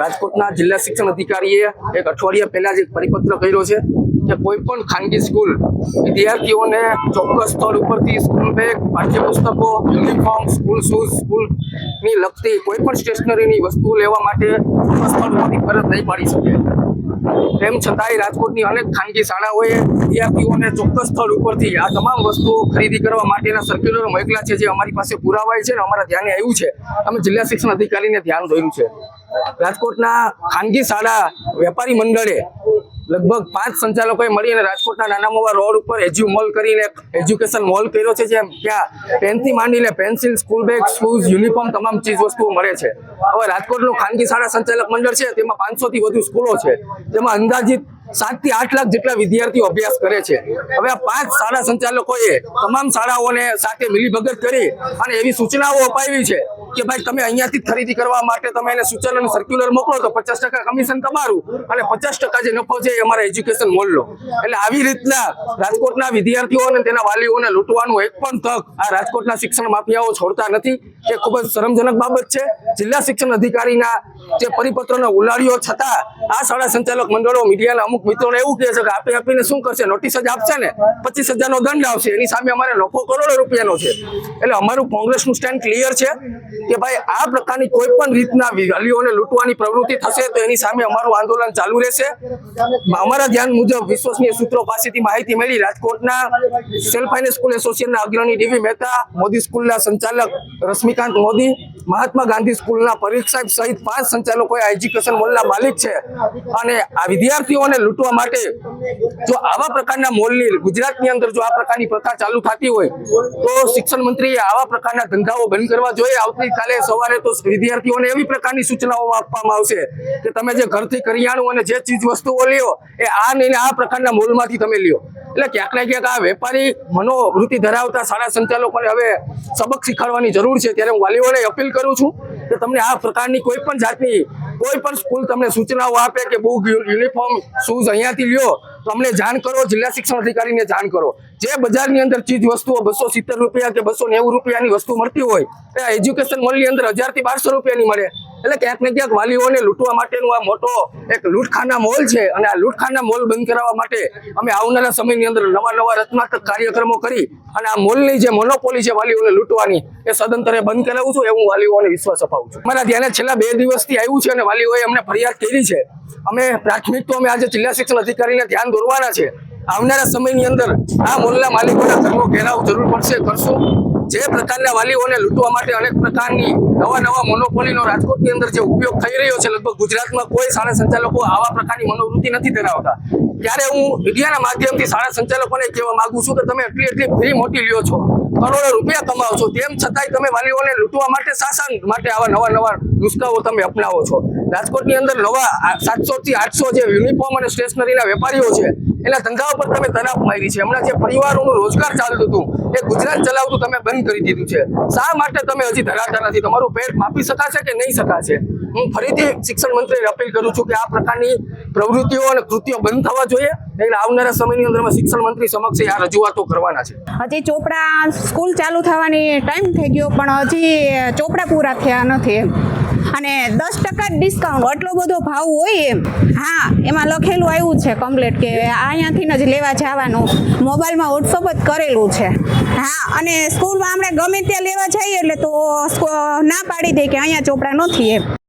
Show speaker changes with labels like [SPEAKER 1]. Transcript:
[SPEAKER 1] રાજકોટના જિલ્લા શિક્ષણ અધિકારીએ એક અઠવાડિયા પહેલા જ એક પરિપત્ર કર્યો છે કે કોઈ પણ ખાનગી સ્કૂલ વિદ્યાર્થીઓને ચોક્કસ સ્થળ ઉપરથી સ્કૂલ બેગ પાઠ્યપુસ્તકો યુનિફોર્મ સ્કૂલ શૂઝ સ્કૂલની લગતી કોઈ પણ સ્ટેશનરીની વસ્તુઓ લેવા માટે ચોક્કસ સ્થળ ઉપરથી ફરજ નહીં પાડી શકે. તેમ છતાંય રાજકોટની અનેક ખાનગી શાળાઓએ વિદ્યાર્થીઓને ચોક્કસ સ્થળ ઉપરથી આ તમામ વસ્તુઓ ખરીદી કરવા માટેના સર્ક્યુલર મોકલા છે, જે અમારી પાસે પુરાવાય છે અને અમારા ધ્યાને આવ્યું છે. અમે જિલ્લા શિક્ષણ અધિકારીને ધ્યાન દોર્યું છે. રાજકોટના ખાનગી શાળા વેપારી મંડળે લગભગ પાંચ સંચાલકોએ મળીને રાજકોટના નાના મોવા રોડ ઉપર એજ્યુ મોલ કરીને એજ્યુકેશન મોલ કર્યો છે, જેમ ત્યાં પેનથી માંડીને pencil, school bag, shoes, uniform તમામ ચીજ વસ્તુઓ મળે છે. હવે રાજકોટનું ખાનગી શાળા સંચાલક મંડળ છે, તેમાં પાંચસો થી વધુ સ્કૂલો છે. તેમાં અંદાજિત સાતથી આઠ લાખ જેટલા વિદ્યાર્થીઓ અભ્યાસ કરે છે. હવે આ પાંચ શાળા સંચાલકોએ તમામ શાળાઓને સાથે મિલીભગત કરી અને એવી સૂચનાઓ અપાવી છે કે ભાઈ તમે અહીંયાથી ખરીદી કરવા માટે તમે એને સૂચન અને સર્ક્યુલર મોકલો તો પચાસ ટકા કમિશન તમારું અને પચાસ ટકા જે નફો છે એ અમારા એજ્યુકેશન મોલનો એટલે આવી રીતના રાજકોટના વિદ્યાર્થીઓ અને તેના વાલીઓને લૂંટવાનું એક પણ તક આ રાજકોટના શિક્ષણ માફિયાઓ છોડતા નથી. એ ખૂબ જ શરમજનક બાબત છે. જિલ્લા શિક્ષણ અધિકારીના જે પરિપત્રનો ઉલાડ્યો છતાં આ શાળા સંચાલક મંડળો મીડિયાના અમુક મિત્રોને એવું કહે છે કે આપી આપીને શું કરશે? નોટિસ જ આપશે ને? પચીસ હજારનો દંડ આવશે. એની સામે અમારે લોકો કરોડો રૂપિયાનો છે. એટલે અમારું કોંગ્રેસનું સ્ટેન્ડ ક્લિયર છે. કે ભાઈ આ પ્રકારની કોઈ પણ રીતના વાલીઓને લૂંટવાની પ્રવૃત્તિ થશે તો એની સામે અમારું આંદોલન ચાલુ રહેશે. અમારા ધ્યાન મુજબ વિશ્વસનીય સૂત્રો પાસેથી માહિતી મળી રાજકોટના સેલ્ફ ફાઇનાન્સ સ્કૂલ એસોસિએશનના અગ્રણી ડીવી મહેતા, મોદી સ્કૂલના સંચાલક રશ્મિકાંત મોદી મહાત્મા ગાંધી સ્કૂલના પરીક્ષ સહિત પાંચ સંચાલકો આ એજ્યુકેશન મોલના માલિક છે. અને આ વિદ્યાર્થીઓને લૂંટવા માટે જો આવા પ્રકારના મોલની ગુજરાતની અંદર જો આ પ્રકારની પ્રથા ચાલુ થતી હોય, તો શિક્ષણ મંત્રીએ આવા પ્રકારના ધંધાઓ બંધ કરવા જોઈએ. આવતીકાલે સવારે તો વિદ્યાર્થીઓને એવી પ્રકારની સૂચનાઓ આપવામાં આવશે કે તમે જે ઘરથી કરિયાણું અને જે ચીજ વસ્તુઓ લ્યો, એ આ ને આ પ્રકારના મોલમાંથી તમે લ્યો. એટલે ક્યાંક ને ક્યાંક આ વેપારી મનોવૃત્તિ ધરાવતા શાળા સંચાલકોને હવે સબક શીખવાડવાની જરૂર છે. ત્યારે હું વાલીઓને અપીલ કરું છું કે તમને આ પ્રકારની કોઈ પણ જાતની, કોઈ પણ સ્કૂલ તમને સૂચનાઓ આપે કે બુક યુનિફોર્મ, શૂઝ અહીંયાથી લ્યો, તો અમને જાણ કરો, જિલ્લા શિક્ષણ અધિકારીને જાણ કરો. જે બજારની અંદર ચીજ વસ્તુઓ બસો સિત્તેર રૂપિયા કે બસો નેવું રૂપિયાની વસ્તુ મળતી હોય, એ એજ્યુકેશન મોલની અંદર હજારથી બારસો રૂપિયાની મળે. એટલે ક્યાંક ને ક્યાંક વાલીઓને લૂંટવા માટેનું આ મોટો એક લૂંટખાના મોલ છે. અને આ લૂંટખાના મોલ બંધ કરાવવા માટે અમે આવનારા સમયની અંદર નવા નવા રચનાત્મક કાર્યક્રમો કરી અને આ મોલની જે મોનોપોલી છે વાલીઓને લૂંટવાની એ સદંતરે બંધ કરાવું છું. એવું વાલીઓને વિશ્વાસ અપાવું છું. મારા ધ્યાને છેલ્લા બે દિવસથી આવ્યું છે અને વાલીઓએ અમને ફરિયાદ કરી છે. અમે પ્રાથમિક તો અમે આજે જિલ્લા શિક્ષણ અધિકારીને ધ્યાન દોરવાના છે. આવનારા સમયની અંદર આ મોલના માલિકોના ઘરનો ઘેરાવ જરૂર પડશે. કરશું. જે પ્રકારના વાલીઓને લૂંટવા માટે અનેક પ્રકારની નવા નવા મોનોપોલીનો રાજકોટની અંદર જે ઉપયોગ થઈ રહ્યો છે, લગભગ ગુજરાતમાં કોઈ શાળા સંચાલકો આવા પ્રકારની મનોવૃત્તિ નથી ધરાવતા. ત્યારે હું મીડિયાના માધ્યમથી શાળા સંચાલકોને કહેવા માંગુ છું કે તમે એટલી એટલી ફ્રી મોટી લ્યો છો, કરોડો રૂપિયા કમાવો છો, તેમ છતાંય તમે વાલીઓને લૂંટવા માટે શાસન માટે આવા નવા નવા નુસ્ખાઓ તમે અપનાવો છો. રાજકોટની અંદર નવા સાતસો થી આઠસો જે યુનિફોર્મ અને સ્ટેશનરીના વેપારીઓ છે એના ધંધા ઉપર તમે તનાવ મારી છે. હમણાં જે પરિવારોનું રોજગાર ચાલતું હતું, એ ગુજરાત ચલાવતું તમે બંધ કરી દીધું છે. શા માટે તમે હજી ધરાતા નથી? તમારું પેટ માપી શકાશે કે નહીં શકાશે? હું ફરીથી શિક્ષણ મંત્રીને અપીલ કરું છું કે આ પ્રકારની પ્રવૃત્તિઓ અને કૃત્યો બંધ થવા જોઈએ. એટલે આવનારા સમયની અંદર શિક્ષણ મંત્રી સમક્ષ આ રજૂઆતો કરવાના છે.
[SPEAKER 2] હજી ચોપડા સ્કૂલ ચાલુ થવાની ટાઈમ થઈ ગયો, પણ હજી ચોપડા પૂરા થયા નથી અને દસ ટકા જ ડિસ્કાઉન્ટ આટલો બધો ભાવ હોય એમ. હા, એમાં લખેલું આવ્યું છે કમ્પ્લેટ કે અહીંયાથી જ લેવા જવાનું. મોબાઈલમાં વોટ્સઅપ જ કરેલું છે. હા, અને સ્કૂલમાં આપણે ગમે ત્યાં લેવા જઈએ એટલે તો ના પાડી દે કે અહીંયા ચોપડા નથી એમ.